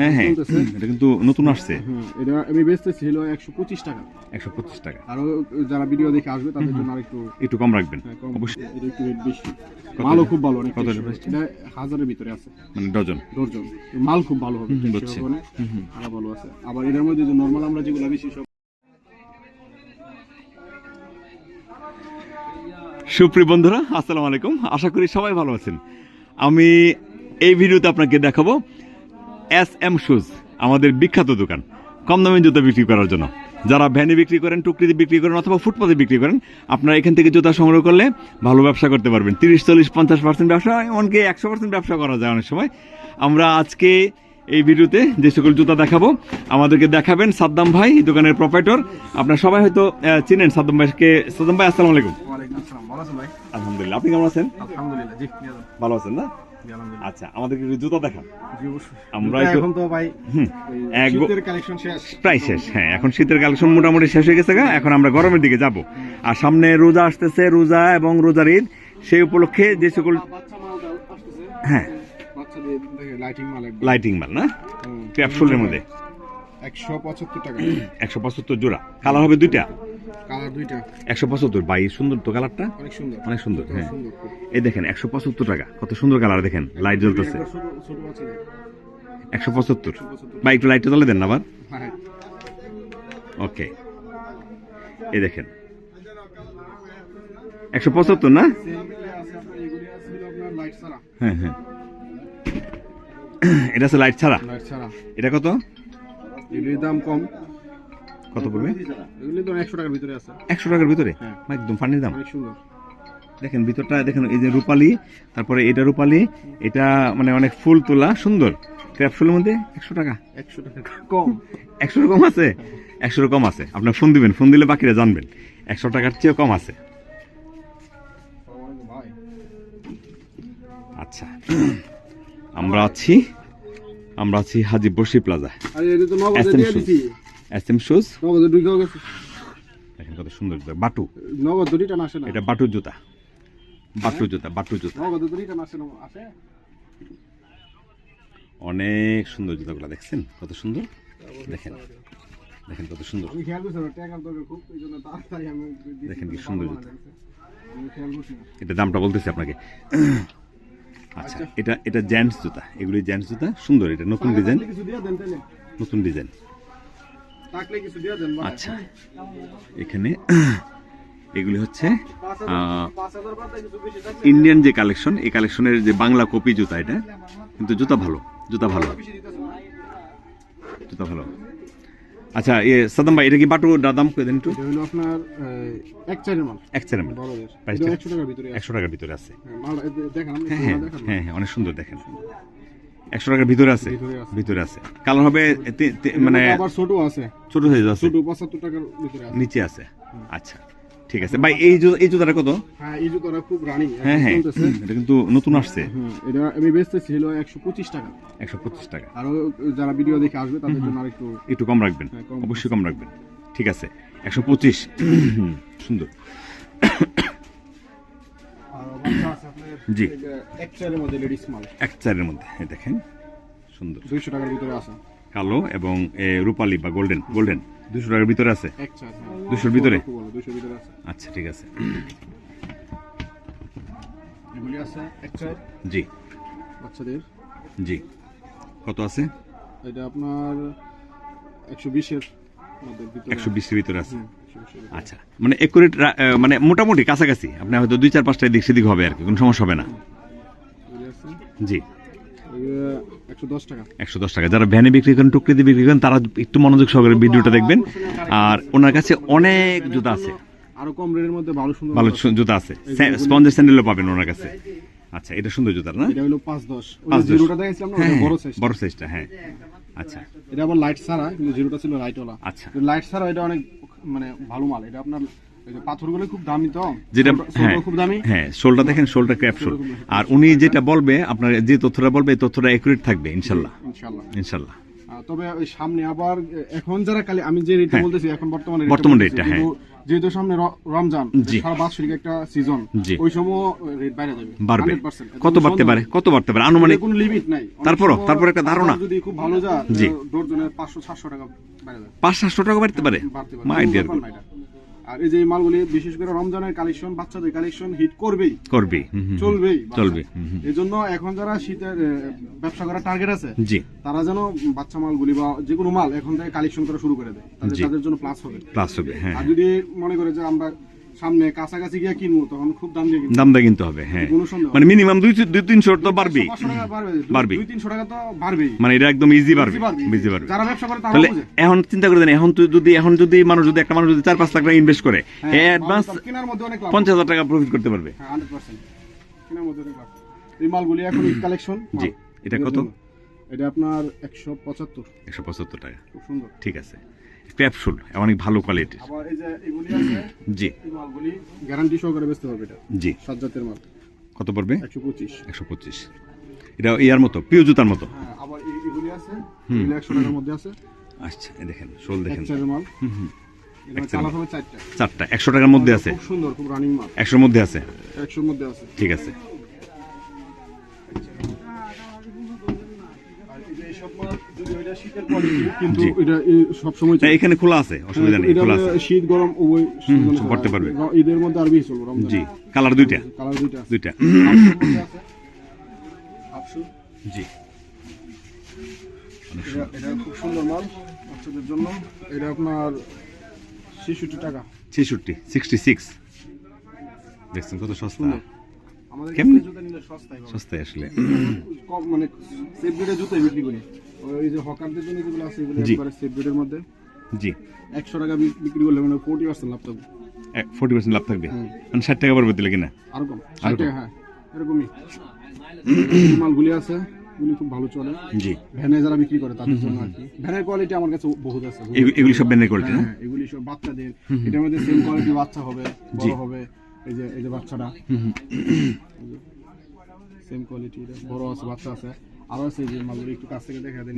হ্যাঁ হ্যাঁ। এটা কিন্তু নতুন আসছে। এটা আমি বেচতেছি হলো একশো পঁচিশ টাকা। একশো পঁচিশ টাকা। আরও যারা ভিডিও দেখে আসবে তাদের জন্য আরেকটু একটু কম রাখবেন। হ্যাঁ, অবশ্যই। এটা একটু রেট বেশি। মালও খুব ভালো অনেক এটা হাজারের ভিতরে আছে। মানে ডজন? ডর্জন মাল খুব ভালো হবে বুঝছি। ভালো আছে। আবার এটার মধ্যে যে নর্মাল আমরা যেগুলো বেশি সব সুপ্রিয় বন্ধুরা আসসালামু আলাইকুম। আশা করি সবাই ভালো আছেন। আমি এই ভিডিওতে আপনাকে দেখাবো এস এম শুজ আমাদের বিখ্যাত দোকান। কম দামে জুতা বিক্রি করার জন্য। যারা ভ্যানে বিক্রি করেন টুকরিতে বিক্রি করেন অথবা ফুটপাতে বিক্রি করেন আপনারা এখান থেকে জুতা সংগ্রহ করলে ভালো ব্যবসা করতে পারবেন। তিরিশ চল্লিশ পঞ্চাশ পার্সেন্ট ব্যবসা এমনকি একশো পার্সেন্ট ব্যবসা করা যায় অনেক সময়। আমরা আজকে এই ভিডিওতে যে সকল জুতা দেখাবো আমাদেরকে দেখাবেন সাদ্দাম ভাই এই দোকানের প্রপাইটর আপনারা সবাই হয়তো চিনেন সাদ্দাম ভাইকে। সাদ্দাম ভাই আসসালামু আলাইকুম। আলহামদুলিল্লাহ। আপনি কেমন আছেন? আলহামদুলিল্লাহ। ভালো আছেন না? আচ্ছা আমাদেরকে একটু জুতা দেখান। আমরা এখন তো ভাই শীতের কালেকশন শেষ। প্রায় শেষ হ্যাঁ এখন শীতের কালেকশন মোটামুটি শেষ হয়ে গেছে এখন আমরা গরমের দিকে যাব। আর সামনে রোজা আসতেছে রোজা এবং রোজার ঈদ। সেই উপলক্ষে যে সকল হ্যাঁ। লাইটিং মাল না? ক্যাপসুলের মধ্যে। একশো পঁচাত্তর টাকা। একশো পঁচাত্তর জোড়া। কালার হবে দুইটা। কালার দুইটা। একশো পঁচাত্তর। বাই সুন্দর তো কালারটা? অনেক সুন্দর। অনেক সুন্দর হ্যাঁ। এই দেখেন একশো পঁচাত্তর টাকা। কত সুন্দর কালার দেখেন লাইট জ্বলতেছে। একশো পঁচাত্তর। বা একটু লাইটটা জ্বলে দেন না আবার। হ্যাঁ। ওকে এই দেখেন। একশো পঁচাত্তর না? হ্যাঁ হ্যাঁ। এটা আছে লাইট ছাড়া? লাইট ছাড়া। এটা কত? এগুলির দাম কম। কত পড়বে? এগুলি তো টাকার ভিতরে আছে। টাকার ভিতরে? হ্যাঁ। একদম ফানির দাম। অনেক সুন্দর। দেখেন ভিতরটা দেখেন এই যে রূপালি তারপরে এটা রূপালি এটা মানে অনেক ফুল তোলা সুন্দর। ক্র্যাপসুলের মধ্যে একশো টাকা। একশো টাকা কম। একশো কম আছে? একশো কম আছে। আপনার ফোন দিবেন ফোন দিলে বাকিরা জানবেন। একশো টাকার চেয়েও কম আছে। আচ্ছা। আমরা আছি আমরা আছি হাজি বসি প্লাজা আরে এটা তো নগদে SM দিয়ে shoes। দিছি এস এম শুজ নগদে। ঢুকেও গেছে দেখেন কত সুন্দর জুতা বাটু। নগদ রিটার্ন আসে না। এটা বাটুর জুতা। বাটু জুতা বাটু জুতা। নগদে রিটার্ন আসে না আসে। অনেক সুন্দর জুতাগুলো দেখছেন? কত সুন্দর? দেখেন। দেখেন কত সুন্দর। দেখেন কি সুন্দর জুতা। এটা দামটা বলতেছি আপনাকে। আচ্ছা এটা এটা জেন্টস জুতা। এগুলি জেন্টস জুতা। সুন্দর এটা নতুন ডিজাইন নতুন ডিজাইন আচ্ছা। এখানে এগুলি হচ্ছে ইন্ডিয়ান যে কালেকশন এই কালেকশনের যে বাংলা কপি জুতা এটা কিন্তু জুতা ভালো জুতা ভালো। জুতা ভালো। আচ্ছা এ সাদাম ভাই এটা কি বাটু দাম করে দেন একটু? এটা হলো আপনার এক চারের মাল এক চারের মাল বড়দের Price টা? একশো টাকার ভিতরে আছে। একশো টাকার ভিতরে আছে। হ্যাঁ, মাল দেখেন আপনি হ্যাঁ দেখেন। হ্যাঁ হ্যাঁ অনেক সুন্দর দেখেন। একশো টাকার ভিতরে আছে? ভিতরে আছে। কালার হবে মানে আবার ছোট আছে। ছোট সাইজ আছে। ছোট পঁচাত্তর টাকার ভিতরে নিচে আছে। আচ্ছা ঠিক আছে। ভাই এই এই জুতাটা কত? হ্যাঁ এই জুতোটা খুব রানিং হ্যাঁ হ্যাঁ। এটা কিন্তু নতুন আসছে। এটা আমি বেচতেছি হলো একশো পঁচিশ টাকা। একশো পঁচিশ টাকা। আরও যারা ভিডিও দেখে আসবে তাদের জন্য আরেকটু একটু কম রাখবেন। হ্যাঁ, অবশ্যই কম রাখবেন। ঠিক আছে। একশো পঁচিশ। সুন্দর। জি। এক চারের মধ্যে লেডিস মাল। এক চারের মধ্যে দেখেন সুন্দর। দুইশো টাকার ভিতরে আছে। কালো এবং রূপালি বা গোল্ডেন গোল্ডেন দুশো টাকার ভিতরে আছে? হ্যাঁ। দুশোর ভিতরে? খুব ভিতরে আছে। আচ্ছা ঠিক আছে। জি। বাচ্চাদের। জি। কত আছে? এটা আপনার একশো বিশের মধ্যে একশো বিশের ভিতরে আছে। হুম, 120 এর ভিতরে। আচ্ছা মানে একুরেট মানে মোটামুটি কাছাকাছি। আপনি হয়তো দুই চার পাঁচটা দিক সেদিক হবে আর কি কোনো সমস্যা হবে না। জি। একশো দশ টাকা। যারা ভ্যানে বিক্রি করেন টুকরিতে বিক্রি করেন তারা একটু মনোযোগ সহকারে ভিডিওটা দেখবেন। আর ওনার কাছে অনেক জুতা আছে। আরও কম রেটের মধ্যে ভালো সুন্দর ভালো। জুতা আছে। স্পঞ্জের স্যান্ডেলও পাবেন ওনার কাছে। আচ্ছা এটা সুন্দর জুতা না? এটা হলো পাঁচ দশ। ওই পাঁচ জিরোটা দেখাইছিলাম না হ্যাঁ বড় হ্যাঁ, সাইজ বড় সাইজটা হ্যাঁ। আচ্ছা। এটা আবার লাইট ছাড়া কিন্তু জিরোটা ছিল লাইট ওলা আচ্ছা। লাইট ছাড়া এটা অনেক মানে ভালো মাল। এটা আপনার পাথরগুলো খুব দামি তো? যেটা হ্যাঁ সোলটাও খুব দামি? হ্যাঁ শোলটা দেখেন শোলটা ক্র্যাপ শোল আর উনি যেটা বলবে আপনার যে তথ্যটা বলবে এই তথ্যটা অ্যাকুরেট থাকবে ইনশাল্লাহ। ইনশাআল্লাহ ইনশাল্লাহ। তবে ওই সামনে আবার এখন যারা কালি আমি যে রেটটা হ্যাঁ। বলতেছি এখন বর্তমানে বর্তমান রেটটা, হ্যাঁ। যেহেতু সামনে রমজান সারা বাৎসরিক একটা সিজন ওই সময় রেট বাইরে যাবে। বাড়বে। কত বাড়তে পারে? কত বাড়তে পারে? আনুমানিক কোনো লিমিট নাই। তারপরও- তারপর একটা ধারণা। যদি খুব ভালো যায় জি। ডোরজনে পাঁচশো সাতশো টাকা বাইরে যাবে পাঁচ সাতশো টাকা বাড়তে পারে? My dear. আর এই যে মালগুলি বিশেষ করে রমজানের কালেকশন বাচ্চাদের কালেকশন হিট করবেই। করবি। চলবেই চলবে। এই জন্য এখন যারা শীতের ব্যবসা করার টার্গেট আছে জি। তারা যেন বাচ্চা মালগুলি বা যে কোনো মাল এখন থেকে কালেকশন করা শুরু করে দেয় তাদের জন্য প্লাস হবে। প্লাস হবে হ্যাঁ আর যদি মনে করে যে আমরা সামনে কাছাকাছি গিয়ে কিনবো তখন খুব দাম দিয়ে দাম দা কিনতে হবে হ্যাঁ। মানে মিনিমাম দুই দুই তিনশো তো টাকা বাড়বে দুই তিনশো টাকা তো বাড়বেই। মানে এটা একদম ইজি বাড়বে ইজি বাড়বে যারা ব্যবসা করে তাহলে এখন চিন্তা করে দেন এখন যদি এখন যদি মানুষ যদি একটা মানুষ যদি চার পাঁচ লাখ টাকা ইনভেস্ট করে হ্যাঁ, অ্যাডভান্স কেনার মধ্যে অনেক পঞ্চাশ হাজার টাকা প্রফিট করতে পারবে। হ্যাঁ হান্ড্রেড পার্সেন্ট কেনার মধ্যে অনেক লাভ। এই মালগুলি এখন কালেকশন জি। এটা কত? এটা আপনার একশো পঁচাত্তর। একশো পঁচাত্তর টাকা। খুব সুন্দর। ঠিক আছে। ক্র্যাপসুল অনেক ভালো কোয়ালিটির জি। গ্যারান্টি সহকারে বেচতে পারবে এটা জি। সাত জাতের মাল। কত পড়বে? একশো পঁচিশ। একশো পঁচিশ। এটা ইয়ার মতো প্রিয় জুতার মতো? হ্যাঁ আবার এগুলি আছে একশো টাকার মধ্যে আছে। আচ্ছা দেখেন শোল দেখেন। চারের মাল। হুম, হুম। চারটা। একশো টাকার মধ্যে আছে? সুন্দর খুব রানিং মাল। একশোর মধ্যে আছে? একশোর মধ্যে আছে। ঠিক আছে আর এই যে এইসব মাল যদি ওইটা শীতের কোয়ালিটি কিন্তু এটা সব সময় এখানে খোলা আছে অসুবিধা নেই খোলা আছে। শীত গরম উভয় season পারবে। ঈদের মধ্যে আর চলবে রমজান। জি কালার দুইটা। কালার দুইটা দুইটা। হাফশুর মধ্যে আছে। হাফশু। জি এটা এটা খুব সুন্দর মাল বাচ্চাদের জন্য। এটা আপনার ছেষট্টি টাকা। ছেষট্টি সিক্সটি সিক্স দেখছেন কত সস্তা। আমাদের জুতা সস্তায় আসলে। কম মানে সেফ গ্রেডের বিক্রি করি। ওই যে হকারদের জন্য যেগুলো আছে এগুলো একবারে সেফ গ্রেডের মধ্যে। জি। একশো টাকা বি- বিক্রি করলে মানে ফোর্টি পার্সেন্ট লাভ পাবে ফোর্টি পার্সেন্ট লাভ থাকবে? মানে ষাট টাকা পড়বে দিলে কিনা? আরও কম। আরও ষাট কম। টাকা, হ্যাঁ। এরকমই। মালগুলি আছে এগুলি খুব ভালো চলে। জি। ভ্যানে যারা বিক্রি করে তাদের জন্য আর কি। ভ্যানের কোয়ালিটি আমার কাছে বহুত আছে। এগুলি সব ব্যান্ডের কোয়ালিটি না? হ্যাঁ, এগুলি সব বাচ্চাদের। এটার মধ্যে সেম কোয়ালিটি বাচ্চা হবে বড় হবে এই যে এই যে বাচ্চাটা। সেম কোয়ালিটি বড় আছে বাচ্চা আছে। আরও আছে যে মালগুলি একটু কাছ থেকে দেখা দেন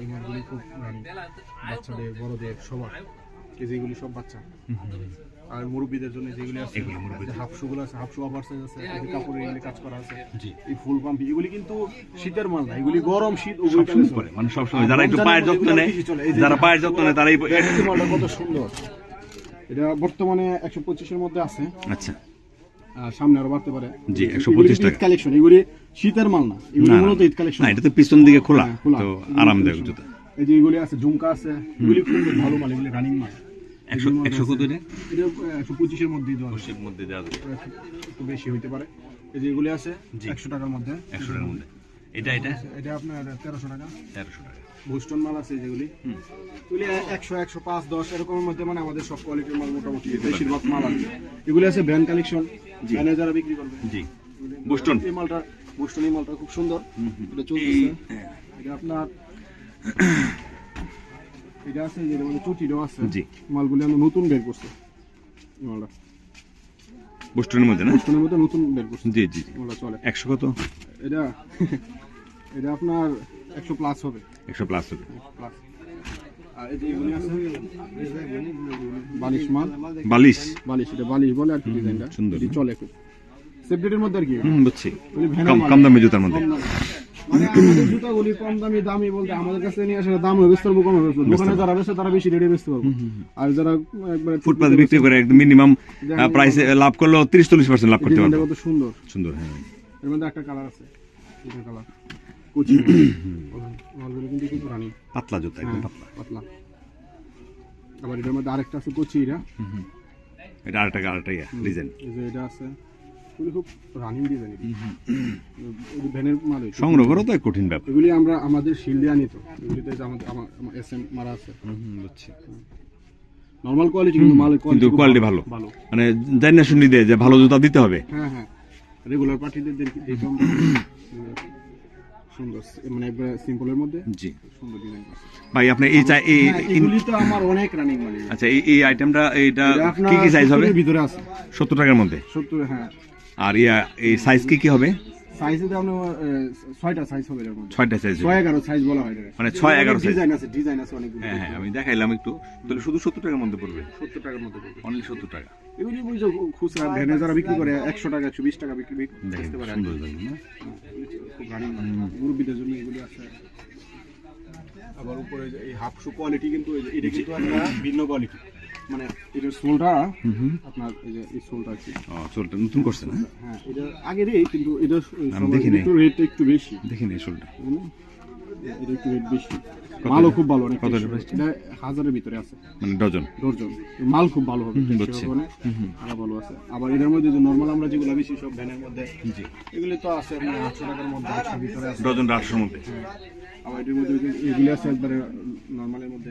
এই মালগুলি খুব রানি বাচ্চাদের বড়দের সবার। যেগুলি সব বাচ্চা। আর মুরব্বীদের জন্য যেগুলি আছে হাফশুগুলো আছে হাফশু সাইজ আছে কাপড়ের এগুলি কাজ করা আছে। এই ফুল পাম্প এগুলি কিন্তু শীতের মাল না এগুলি গরম শীত চলে। পরে মানে সবসময় যারা একটু পায়ের যত্ন নেয় যারা পায়ের যত্ন নেয় তারাই মালটা কত সুন্দর। এটা বর্তমানে একশো পঁচিশের মধ্যে আছে। আচ্ছা। সামনে আরও বাড়তে পারে। জি, 125 টাকা। কালেকশন এগুলি শীতের মাল না এগুলি মূলত ঈদ কালেকশন না এটা তো পিছন দিকে খোলা হ্যাঁ। তো আরামদায়ক। জুতা। এই যে এগুলি আছে ঝুমকা আছে এগুলি খুব ভালো মাল এগুলি রানিং মাল। একশো একশো কত এটা এটা একশো পঁচিশের দেওয়া। মধ্যে দেওয়া একটু বেশি হইতে পারে। এই যে এগুলি আছে। একশো টাকার মধ্যে। একশো টাকার মধ্যে। এটা এটা? এটা আপনার তেরোশো টাকা। তেরোশো টাকা। বোস্টন মাল আছে যেগুলি এগুলি। একশো একশো পাঁচ দশ এরকমের মধ্যে মানে আমাদের সব কোয়ালিটির মাল মোটামুটি বেশিরভাগ মাল আছে। এগুলি আছে ব্যান্ড কালেকশন বিক্রি করবে। জি। বোস্টন। এই মালটা বোস্টন এই মালটা খুব সুন্দর। এটা চলতেছে। এটা আপনার এটা আছে যে মানে চুটিরও আছে। জি। মালগুলি আমরা নতুন বের করছি। এই মালটা। বোস্টনের মধ্যে না? বোস্টনের মধ্যে নতুন বের করছি। জি জি জি। মালটা চলে। একশো কত? এটা এটা আপনার একশো প্লাস হবে। একশো প্লাস হবে। প্লাস আর এই যে এগুলি আছে বালিশ মাল? বালিশ। বালিশ এটা বালিশ বলে আর কি ডিজাইনটা সুন্দর। চলে খুব সেফটির মধ্যে আর কি? হুম বুঝছি। কম কম দামে জুতার মধ্যে। মানে জুতাগুলি কম দামি দামি বলতে আমাদের কাছে নিয়ে আসলে দাম হবে বেচতে কমে দোকানে যারা বেচে তারা বেশি রেটে বেচতে পারব। আর যারা একবারে ফুটপাতে বিক্রি করে একদম মিনিমাম প্রাইসে লাভ তিরিশ চল্লিশ পার্সেন্ট লাভ করতে পারব। কত সুন্দর। সুন্দর হ্যাঁ। এর মধ্যে একটা কালার আছে। এটা কালার কুচি মালগুলো কিন্তু খুব রানি। পাতলা জুতা একদম পাতলা। পাতলা। আবার এটার মধ্যে আরেকটা আছে কুচি এটা এটা আরেকটা আরেকটা ইয়া ডিজাইন এটা আছে এগুলি খুব রানিং ডিজাইন ভ্যানের মাল সংগ্রহ করা তো কঠিন ব্যাপার। এগুলি আমরা আমাদের আনি তো এগুলিতে আমাদের আমার এস এম মারা আছে। বুঝছি। নর্মাল কোয়ালিটি কিন্তু মালের কিন্তু কোয়ালিটি ভালো। মানে জানি না শুনি দেয় যে ভালো জুতা দিতে হবে। হ্যাঁ হ্যাঁ। রেগুলার পার্টিদের সুন্দর মানে সিম্পলের মধ্যে? জি। সুন্দর ডিজাইন ভাই আপনি এই চাই এই হ্যাঁ, এগুলি তো আমার অনেক রানিং মানে আচ্ছা এই এই আইটেমটা এইটা এটা কি কি সাইজ হবে? ভিতরে আছে। সত্তর টাকার মধ্যে? সত্তর হ্যাঁ। আর ইয়া এই সাইজ কি কি হবে? সাইজে তো আপনার ছয়টা সাইজ হবে এর মধ্যে। ছয়টা সাইজ ছয় এগারো সাইজ বলা হয় মানে ছয় এগারো। ডিজাইন আছে ডিজাইন আছে অনেকগুলো। হ্যাঁ হ্যাঁ আমি দেখাইলাম একটু। তাহলে শুধু সত্তর টাকার মধ্যে পড়বে? সত্তর টাকার মধ্যে পড়বে। অনলি সত্তর টাকা। এগুলি বুঝছ খুচরা ভ্যানে যারা বিক্রি করে একশো টাকা একশো বিশ টাকা বিক্রি করতে পারে। সুন্দর দেখুন না? খুব রানিং মুরব্বীদের জন্য এগুলি আছে। আবার উপরে যে এই হাফ শু কোয়ালিটি কিন্তু এটা কিন্তু একটা ভিন্ন কোয়ালিটি মানে এটার সোলটা আপনার এই যে এই সোলটা আছে ও চলটা নতুন করছে না? হ্যাঁ এটা আগেরই কিন্তু এটা একটু একটু বেশি। দেখিনি এই? এটা একটু রেট বেশি। মালও খুব ভালো অনেক এটা হাজারের ভিতরে আছে। মানে ডজন? ডর্জন মাল খুব ভালো হবে। আরও ভালো আছে। আবার এটার মধ্যে যে নর্মাল আমরা যেগুলো বেশি সব ভ্যানের মধ্যে এগুলি তো আছে আপনার আটশো টাকার মধ্যে আটশো ভিতরে আছে। ডজন আটশোর মধ্যে। আবার এটার মধ্যে এগুলি আছে একবারে নর্মালের মধ্যে।